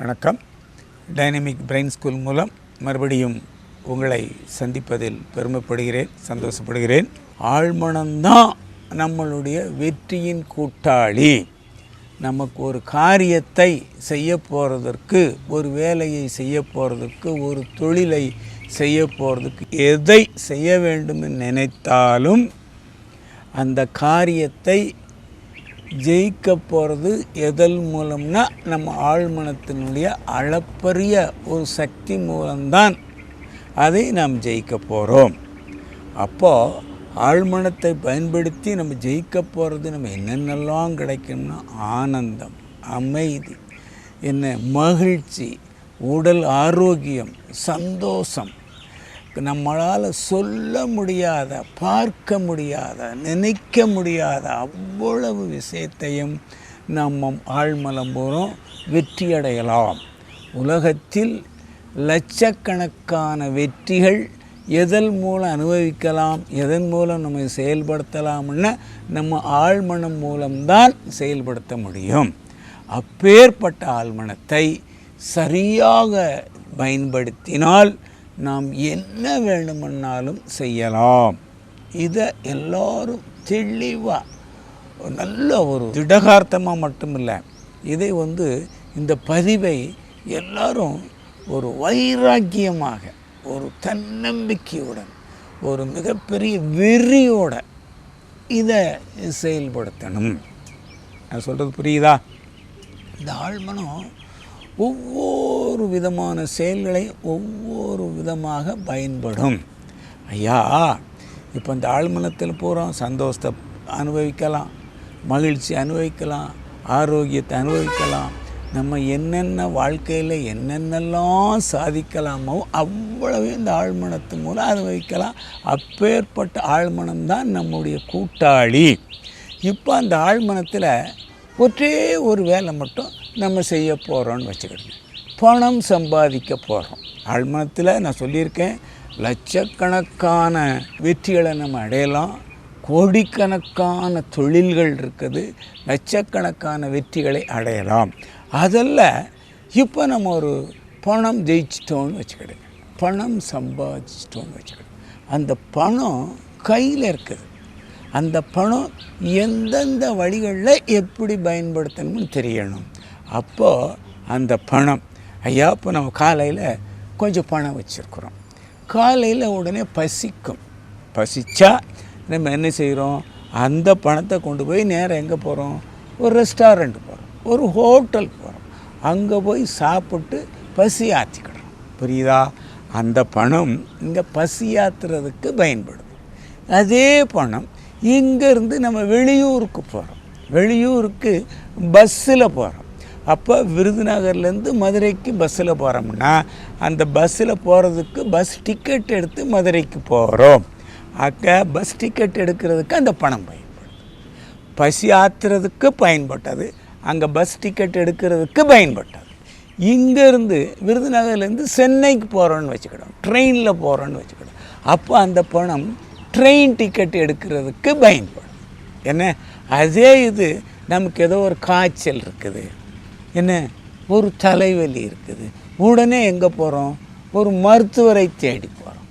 வணக்கம். Dynamic brain school மூலம் மறுபடியும் உங்களை சந்திப்பதில் பெருமைப்படுகிறேன் சந்தோஷப்படுகிறேன். ஆழ்மனம்தான் நம்மளுடைய வெற்றியின் கூட்டாளி. நமக்கு ஒரு காரியத்தை செய்ய போகிறதற்கு ஒரு வேலையை செய்ய போகிறதுக்கு ஒரு தொழிலை செய்ய போகிறதுக்கு எதை செய்ய வேண்டும் என்று நினைத்தாலும் அந்த காரியத்தை ஜெயிக்க போகிறது எதல் மூலம்னா நம்ம ஆழ்மனத்தினுடைய அளப்பரிய ஒரு சக்தி மூலம்தான் அதை நாம் ஜெயிக்க போகிறோம் அப்போது ஆழ்மனத்தை பயன்படுத்தி நம்ம ஜெயிக்க போகிறது நம்ம என்னென்னலாம் கிடைக்கும்னா ஆனந்தம் அமைதி என்ன மகிழ்ச்சி உடல் ஆரோக்கியம் சந்தோஷம் நம்மளால் சொல்ல முடியாத பார்க்க முடியாத நினைக்க முடியாத அவ்வளவு விஷயத்தையும் நம்ம ஆழ்மலம் மூலம் வெற்றியடையலாம். உலகத்தில் லட்சக்கணக்கான வெற்றிகள் எதன் மூலம் அனுபவிக்கலாம் எதன் மூலம் நம்ம செயல்படுத்தலாம்னு நம்ம ஆழ்மனம் மூலம்தான் செயல்படுத்த முடியும். அப்பேற்பட்ட ஆழ்மனத்தை சரியாக பயன்படுத்தினால் நாம் என்ன வேண்டுமென்னாலும் செய்யலாம். இதை எல்லோரும் தெளிவாக நல்ல ஒரு திடகார்த்தமாக மட்டும் இல்லை இதை வந்து இந்த பதிவை எல்லாரும் ஒரு வைராக்கியமாக ஒரு தன்னம்பிக்கையுடன் ஒரு மிகப்பெரிய வெறியோட இதை செயல்படுத்தணும். நான் சொல்கிறது புரியுதா? இந்த ஆழ்மனம் ஒவ்வொரு விதமான செயல்களை ஒவ்வொரு விதமாக பயன்படும். ஐயா இப்போ இந்த ஆழ்மனத்தில் போகிறோம் சந்தோஷத்தை அனுபவிக்கலாம் மகிழ்ச்சி அனுபவிக்கலாம் ஆரோக்கியத்தை அனுபவிக்கலாம். நம்ம என்னென்ன வாழ்க்கையில் என்னென்னலாம் சாதிக்கலாமோ அவ்வளவே இந்த ஆழ்மனத்து மூலம் அனுபவிக்கலாம். அப்பேற்பட்ட ஆழ்மனம்தான் நம்முடைய கூட்டாளி. இப்போ அந்த ஆழ்மனத்தில் ஒற்றே ஒரு வேலை மட்டும் நம்ம செய்ய போகிறோன்னு வச்சுக்கிடுங்க பணம் சம்பாதிக்க போகிறோம் ஆழ்மனத்தில் நான் சொல்லியிருக்கேன் லட்சக்கணக்கான வெற்றிகளை நம்ம அடையலாம். கோடிக்கணக்கான தொழில்கள் இருக்குது. லட்சக்கணக்கான வெற்றிகளை அடையலாம். அதில் இப்போ நம்ம ஒரு பணம் ஜெயிச்சிட்டோன்னு வச்சுக்கிடுங்க பணம் சம்பாதிச்சிட்டோன்னு வச்சுக்கிடுங்க அந்த பணம் கையில் இருக்குது. அந்த பணம் எந்தெந்த வழிகளில் எப்படி பயன்படுத்தணும்னு தெரியணும். அப்போது அந்த பணம் ஐயா இப்போ நம்ம காலையில் கொஞ்சம் பணம் வச்சுருக்குறோம். காலையில் உடனே பசிக்கும். பசிச்சா நம்ம என்ன செய்கிறோம் அந்த பணத்தை கொண்டு போய் நேரம் எங்கே போகிறோம் ஒரு ரெஸ்டாரண்ட் போகிறோம் ஒரு ஹோட்டல் போகிறோம் அங்கே போய் சாப்பிட்டு பசி ஆற்றிக்கிடுறோம் புரியுதா? அந்த பணம் இங்கே பசி ஆற்றுறதுக்கு பயன்படுது. அதே பணம் இங்கேருந்து நம்ம வெளியூருக்கு போகிறோம் வெளியூருக்கு பஸ்ஸில் போகிறோம் அப்போ விருதுநகர்லேருந்து மதுரைக்கு பஸ்ஸில் போகிறோம்னா அந்த பஸ்ஸில் போகிறதுக்கு பஸ் டிக்கெட் எடுத்து மதுரைக்கு போகிறோம் அக்க பஸ் டிக்கெட் எடுக்கிறதுக்கு அந்த பணம் பயன்படுது. பசி ஆத்துறதுக்கு பயன்பட்டது அங்கே பஸ் டிக்கெட் எடுக்கிறதுக்கு பயன்பட்டது. இங்கேருந்து விருதுநகர்லேருந்து சென்னைக்கு போகிறோன்னு வச்சுக்கிடும் ட்ரெயினில் போகிறோன்னு வச்சுக்கிடும் அப்போ அந்த பணம் ட்ரெயின் டிக்கெட் எடுக்கிறதுக்கு பயன்படும் என்ன? அதே இது நமக்கு ஏதோ ஒரு காய்ச்சல் இருக்குது. என்ன? ஒரு தலைவலி இருக்குது. உடனே எங்கே போகிறோம் ஒரு மருத்துவரை தேடி போகிறோம்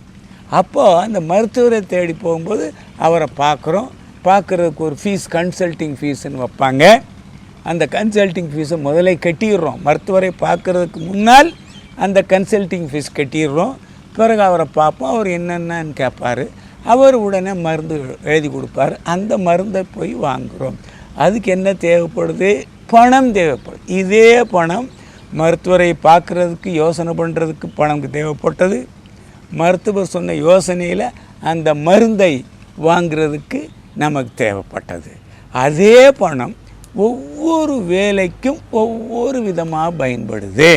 அப்போது அந்த மருத்துவரை தேடி போகும்போது அவரை பார்க்குறோம். பார்க்குறதுக்கு ஒரு ஃபீஸ் கன்சல்ட்டிங் ஃபீஸ்ன்னு வைப்பாங்க. அந்த கன்சல்ட்டிங் ஃபீஸை முதல்ல கட்டிடுறோம். மருத்துவரை பார்க்குறதுக்கு முன்னால் அந்த கன்சல்ட்டிங் ஃபீஸ் கட்டிடுறோம். பிறகு அவரை பார்ப்போம். அவர் என்னென்னு கேட்பார். அவர் உடனே மருந்து எழுதி கொடுப்பார். அந்த மருந்தை போய் வாங்குகிறோம் அதுக்கு என்ன தேவைப்படுது? பணம் தேவைப்படும். இதே பணம் மருத்துவரை பார்க்குறதுக்கு யோசனை பண்ணுறதுக்கு பணம் தேவைப்பட்டது. மருத்துவர் சொன்ன யோசனையில் அந்த மருந்தை வாங்கிறதுக்கு நமக்கு தேவைப்பட்டது. அதே பணம் ஒவ்வொரு வேலைக்கும் ஒவ்வொரு விதமாக பயன்படுது.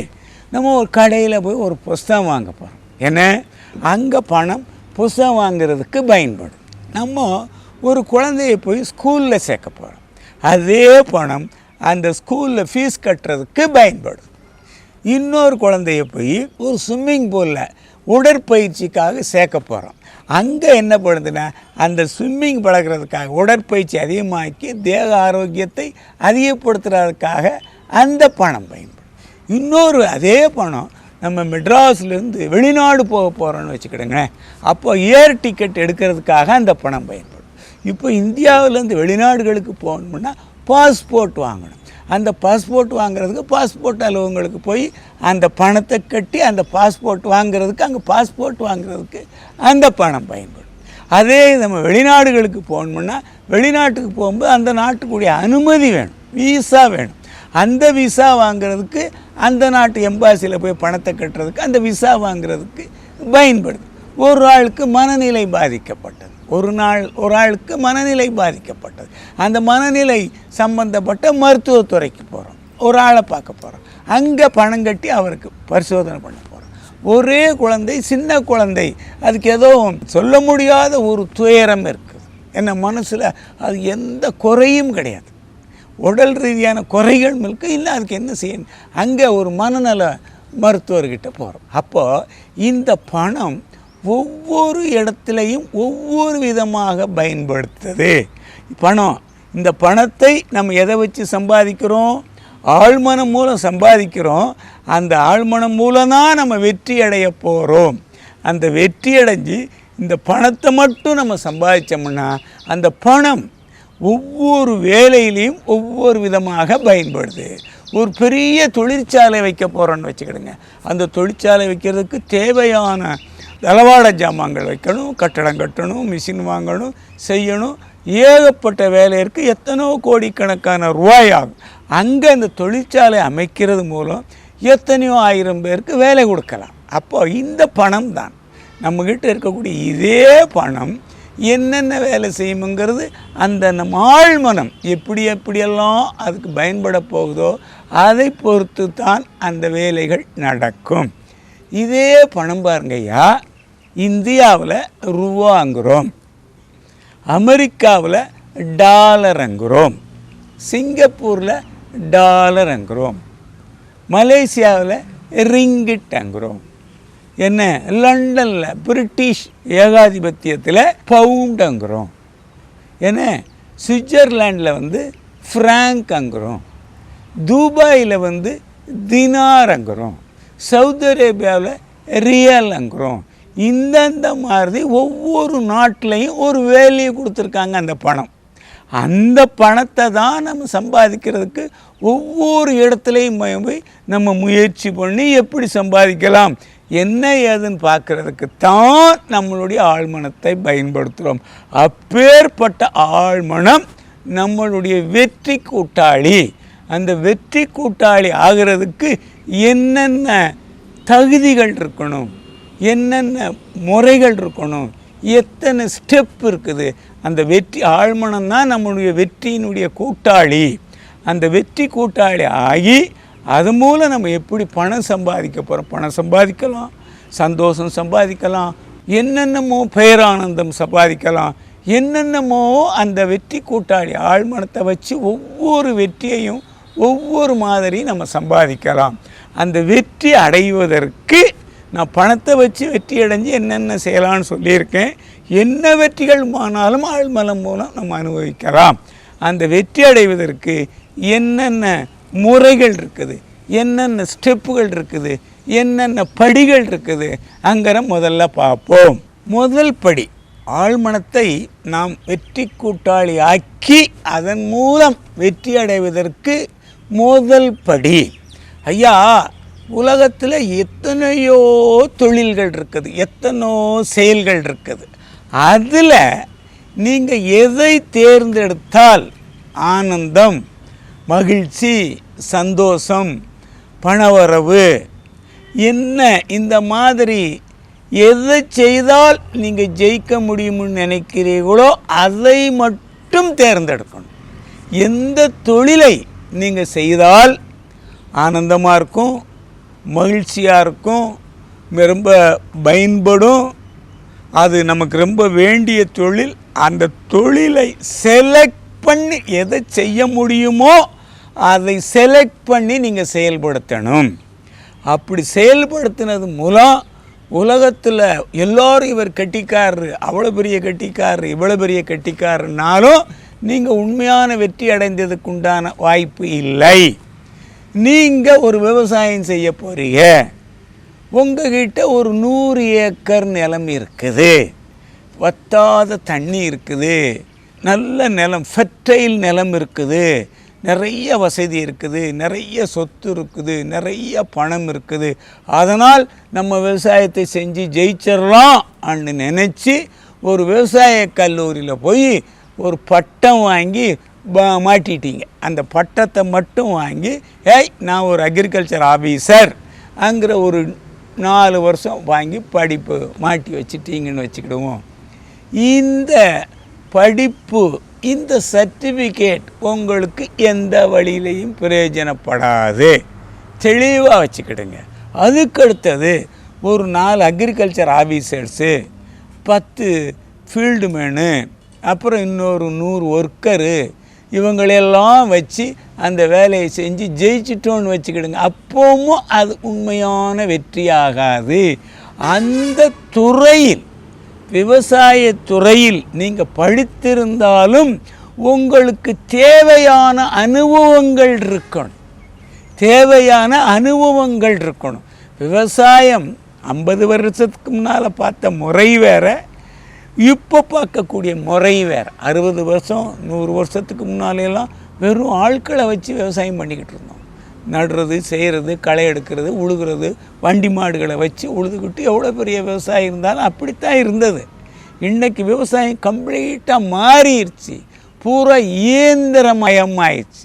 நம்ம ஒரு கடையில் போய் ஒரு புஸ்தகம் வாங்க போகிறோம் ஏன்னா அங்கே பணம் புஸ்தகம் வாங்குறதுக்கு பயன்படும். நம்ம ஒரு குழந்தைய போய் ஸ்கூலில் சேர்க்க போகிறோம் அதே பணம் அந்த ஸ்கூலில் ஃபீஸ் கட்டுறதுக்கு பயன்படும். இன்னொரு குழந்தைய போய் ஒரு ஸ்விம்மிங் பூலில் உடற்பயிற்சிக்காக சேர்க்க போகிறோம் அங்கே என்ன பண்ணுதுன்னா அந்த ஸ்விம்மிங் பழகிறதுக்காக உடற்பயிற்சி அதிகமாக்கி தேக ஆரோக்கியத்தை அதிகப்படுத்துறதுக்காக அந்த பணம் பயன்படும். இன்னொரு அதே பணம் நம்ம மெட்ராஸ்லேருந்து வெளிநாடு போக போகிறோன்னு வச்சுக்கிடுங்களேன். அப்போ ஏர் டிக்கெட் எடுக்கிறதுக்காக அந்த பணம் பயன்படும். இப்போ இந்தியாவிலேருந்து வெளிநாடுகளுக்கு போகணும்னா பாஸ்போர்ட் வாங்கணும். அந்த பாஸ்போர்ட் வாங்குறதுக்கு பாஸ்போர்ட் அலுவலகங்களுக்கு போய் அந்த பணத்தை கட்டி அந்த பாஸ்போர்ட் வாங்குறதுக்கு அங்கே பாஸ்போர்ட் வாங்குறதுக்கு அந்த பணம் பயன்படும். அதே நம்ம வெளிநாடுகளுக்கு போகணும்னா வெளிநாட்டுக்கு போகும்போது அந்த நாட்டுக்குடைய அனுமதி வேணும். வீசா வேணும். அந்த விசா வாங்குறதுக்கு அந்த நாட்டு எம்பாசியில் போய் பணத்தை கட்டுறதுக்கு அந்த விசா வாங்குறதுக்கு பயன்படுது. ஒரு ஆளுக்கு மனநிலை பாதிக்கப்பட்டது. ஒரு நாள் ஒரு ஆளுக்கு மனநிலை பாதிக்கப்பட்டது. அந்த மனநிலை சம்பந்தப்பட்ட மருத்துவத்துறைக்கு போகிறோம் ஒரு ஆளை பார்க்க போகிறோம் அங்கே பணம் கட்டி அவருக்கு பரிசோதனை பண்ண போகிறோம் ஒரே குழந்தை சின்ன குழந்தை. அதுக்கு ஏதோ சொல்ல முடியாத ஒரு துயரம் இருக்குது என்ன மனசில் அது எந்த குறையும் கிடையாது. உடல் ரீதியான குறைகள் இருக்குது இல்லை அதுக்கு என்ன செய்யணும்? அங்கே ஒரு மனநல மருத்துவர்கிட்ட போகிறோம் அப்போது இந்த பணம் ஒவ்வொரு இடத்துலையும் ஒவ்வொரு விதமாக பயன்படுத்துது. பணம். இந்த பணத்தை நம்ம எதை வச்சு சம்பாதிக்கிறோம்? ஆழ்மனம் மூலம் சம்பாதிக்கிறோம். அந்த ஆழ்மனம் மூலம் தான் நம்ம வெற்றி அடைய போகிறோம் அந்த வெற்றி அடைஞ்சு இந்த பணத்தை மட்டும் நம்ம சம்பாதிச்சோம்னா அந்த பணம் ஒவ்வொரு வேலையிலையும் ஒவ்வொரு விதமாக பயன்படுது. ஒரு பெரிய தொழிற்சாலை வைக்க போகிறோன்னு வச்சுக்கிடுங்க. அந்த தொழிற்சாலை வைக்கிறதுக்கு தேவையான தளவாட ஜாமான்கள் வைக்கணும் கட்டடம் கட்டணும் மிஷின் வாங்கணும் செய்யணும். ஏகப்பட்ட வேலையிற்கு எத்தனோ கோடிக்கணக்கான ரூபாய் ஆகும். அங்கே அந்த தொழிற்சாலை அமைக்கிறது மூலம் எத்தனையோ ஆயிரம் பேருக்கு வேலை கொடுக்கலாம். அப்போ இந்த பணம் தான். நம்மக்கிட்ட இருக்கக்கூடிய இதே பணம் என்னென்ன வேலை செய்யுங்கிறது அந்த நம் ஆழ்மனம் எப்படி எப்படியெல்லாம் அதுக்கு பயன்பட போகுதோ அதை பொறுத்து தான் அந்த வேலைகள் நடக்கும். இதே பணம் பாருங்கய்யா இந்தியாவில் ரூவாங்கிறோம் அமெரிக்காவில் டாலருங்கிறோம் சிங்கப்பூரில் டாலருங்கிறோம் மலேசியாவில் ரிங்கிட்டங்கிறோம் என்ன? லண்டனில் பிரிட்டிஷ் ஏகாதிபத்தியத்தில் பவுண்டுங்கிறோம் என்ன? சுவிட்சர்லாண்டில் வந்து ஃப்ராங்க்ங்கிறோம் துபாயில் வந்து தினாரங்கிறோம் சவுதி அரேபியாவில் ரியல்ங்கிறோம் இந்தந்த மாதிரி ஒவ்வொரு நாட்டிலையும் ஒரு வேலையை கொடுத்துருக்காங்க அந்த பணம். அந்த பணத்தை தான் நம்ம சம்பாதிக்கிறதுக்கு ஒவ்வொரு இடத்துலையும் போய் நம்ம முயற்சி பண்ணி எப்படி சம்பாதிக்கலாம் என்ன ஏதுன்னு பார்க்குறதுக்கு தான் நம்மளுடைய ஆழ்மனத்தை பயன்படுத்துகிறோம் அப்பேற்பட்ட ஆழ்மனம் நம்மளுடைய வெற்றி கூட்டாளி. அந்த வெற்றி கூட்டாளி ஆகிறதுக்கு என்னென்ன தகுதிகள் இருக்கணும்? என்னென்ன முறைகள் இருக்கணும் எத்தனை ஸ்டெப் இருக்குது அந்த வெற்றி ஆழ்மனம் தான் நம்மளுடைய வெற்றியினுடைய கூட்டாளி. அந்த வெற்றி கூட்டாளி ஆகி அது மூலம் நம்ம எப்படி பணம் சம்பாதிக்க போகிறோம் பணம் சம்பாதிக்கலாம் சந்தோஷம் சம்பாதிக்கலாம் என்னென்னமோ பேரானந்தம் சம்பாதிக்கலாம் என்னென்னமோ அந்த வெற்றி கூட்டாளி ஆழ்மனத்தை வச்சு ஒவ்வொரு வெற்றியையும் ஒவ்வொரு மாதிரி நம்ம சம்பாதிக்கலாம். அந்த வெற்றி அடைவதற்கு நான் பணத்தை வச்சு வெற்றி அடைஞ்சு என்னென்ன செய்யலாம்னு சொல்லியிருக்கேன். என்ன வெற்றிகள் ஆனாலும் ஆழ்மலம் மூலம் நம்ம அனுபவிக்கலாம். அந்த வெற்றி அடைவதற்கு என்னென்ன முறைகள் இருக்குது? என்னென்ன ஸ்டெப்புகள் இருக்குது? என்னென்ன படிகள் இருக்குது? அங்கிற முதல்ல பார்ப்போம். முதல் படி ஆழ்மனத்தை நாம் வெற்றி கூட்டாளி ஆக்கி அதன் மூலம் வெற்றி அடைவதற்கு முதல் படி. ஐயா உலகத்தில் எத்தனையோ தொழில்கள் இருக்குது எத்தனையோ செயல்கள் இருக்குது. அதில் நீங்கள் எதை தேர்ந்தெடுத்தால் ஆனந்தம் மகிழ்ச்சி சந்தோஷம் பணவரவு என்ன இந்த மாதிரி எதை செய்தால் நீங்கள் ஜெயிக்க முடியும்னு நினைக்கிறீர்களோ அதை மட்டும் தேர்ந்தெடுக்கணும். எந்த தொழிலை நீங்கள் செய்தால் ஆனந்தமாக இருக்கும் மகிழ்ச்சியாக இருக்கும் ரொம்ப பயன்படும். அது நமக்கு ரொம்ப வேண்டிய தொழில். அந்த தொழிலை செலக்ட் பண்ணி எதை செய்ய முடியுமோ அதை செலக்ட் பண்ணி நீங்கள் செயல்படுத்தணும். அப்படி செயல்படுத்தினது மூலம் உலகத்தில் எல்லோரும் இவர் கட்டிக்காரரு அவ்வளோ பெரிய கட்டிக்காரரு இவ்வளோ பெரிய கட்டிக்காரனாலும் நீங்கள் உண்மையான வெற்றி அடைந்ததுக்குண்டான வாய்ப்பு இல்லை. நீங்கள் ஒரு விவசாயம் செய்ய போகிறீங்க உங்ககிட்ட ஒரு நூறு ஏக்கர் நிலம் இருக்குது. வத்தாத தண்ணி இருக்குது. நல்ல நிலம் ஃபெர்டைல் நிலம் இருக்குது. நிறைய வசதி இருக்குது. நிறைய சொத்து இருக்குது. நிறைய பணம் இருக்குது. அதனால் நம்ம விவசாயத்தை செஞ்சு ஜெயிச்சிடலாம் அப்படின்னு நினச்சி ஒரு விவசாய கல்லூரியில் போய் ஒரு பட்டம் வாங்கி மாட்டிட்டீங்க. அந்த பட்டத்தை மட்டும் வாங்கி ஏய் நான் ஒரு அக்ரிகல்ச்சர் ஆஃபீஸர் அங்கிற ஒரு நாலு வருஷம் வாங்கி படிப்பு மாட்டி வச்சிட்டீங்கன்னு வச்சுக்கிடுவோம். இந்த படிப்பு இந்த சர்டிஃபிகேட் உங்களுக்கு எந்த வழியிலையும் பிரயோஜனப்படாது. தெளிவாக வச்சுக்கிடுங்க. அதுக்கடுத்தது ஒரு நாலு அக்ரிகல்ச்சர் ஆஃபீஸர்ஸு பத்து ஃபீல்டு மேனு அப்புறம் இன்னொரு நூறு ஒர்க்கரு இவங்களெல்லாம் வச்சு அந்த வேலையை செஞ்சு ஜெயிச்சிட்டோன்னு வச்சுக்கிடுங்க. அப்பவும் அது உண்மையான வெற்றியாகாது. அந்த துறையில் விவசாய துறையில் நீங்கள் படித்திருந்தாலும் உங்களுக்கு தேவையான அனுபவங்கள் இருக்கணும். தேவையான அனுபவங்கள் இருக்கணும். விவசாயம் ஐம்பது வருஷத்துக்கு முன்னால் பார்த்த முறை வேற. இப்போ பார்க்கக்கூடிய முறை வேறு. அறுபது வருஷம் நூறு வருஷத்துக்கு முன்னாலேலாம் வெறும் ஆட்களை வச்சு விவசாயம் பண்ணிக்கிட்டு இருந்தோம். நடுறது செய்கிறது களை எடுக்கிறது உழுகிறது வண்டி மாடுகளை வச்சு உழுதுகிட்டு எவ்வளோ பெரிய விவசாயம் இருந்தாலும் அப்படித்தான் இருந்தது. இன்றைக்கி விவசாயம் கம்ப்ளீட்டாக மாறிடுச்சு. பூரா இயந்திரமயமாயிடுச்சு.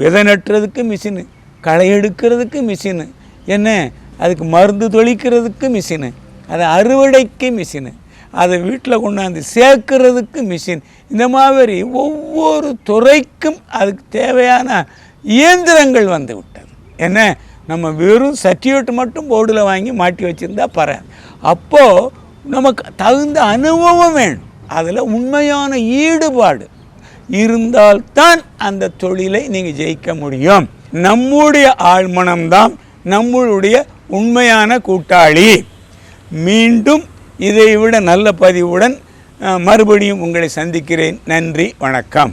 விதை நட்டுறதுக்கு மிஷினு களை எடுக்கிறதுக்கு மிஷினு என்ன அதுக்கு மருந்து தொளிக்கிறதுக்கு மிஷினு அதை அறுவடைக்கு மிஷினு அதை வீட்டில் கொண்டாந்து சேர்க்கறதுக்கு மிஷின் இந்த மாதிரி ஒவ்வொரு துறைக்கும் அதுக்கு தேவையான இயந்திரங்கள் வந்து விட்டது. என்ன? நம்ம வெறும் சர்டிஃபிகேட் மட்டும் போர்டில் வாங்கி மாட்டி வச்சுருந்தா பரவாயில்ல. அப்போது நமக்கு தகுந்த அனுபவம் வேணும். அதில் உண்மையான ஈடுபாடு இருந்தால்தான் அந்த தொழிலை நீங்கள் ஜெயிக்க முடியும். நம்முடைய ஆழ்மனம்தான் நம்மளுடைய உண்மையான கூட்டாளி. மீண்டும் இதைவிட நல்ல பதிவுடன் மறுபடியும் உங்களை சந்திக்கிறேன். நன்றி வணக்கம்.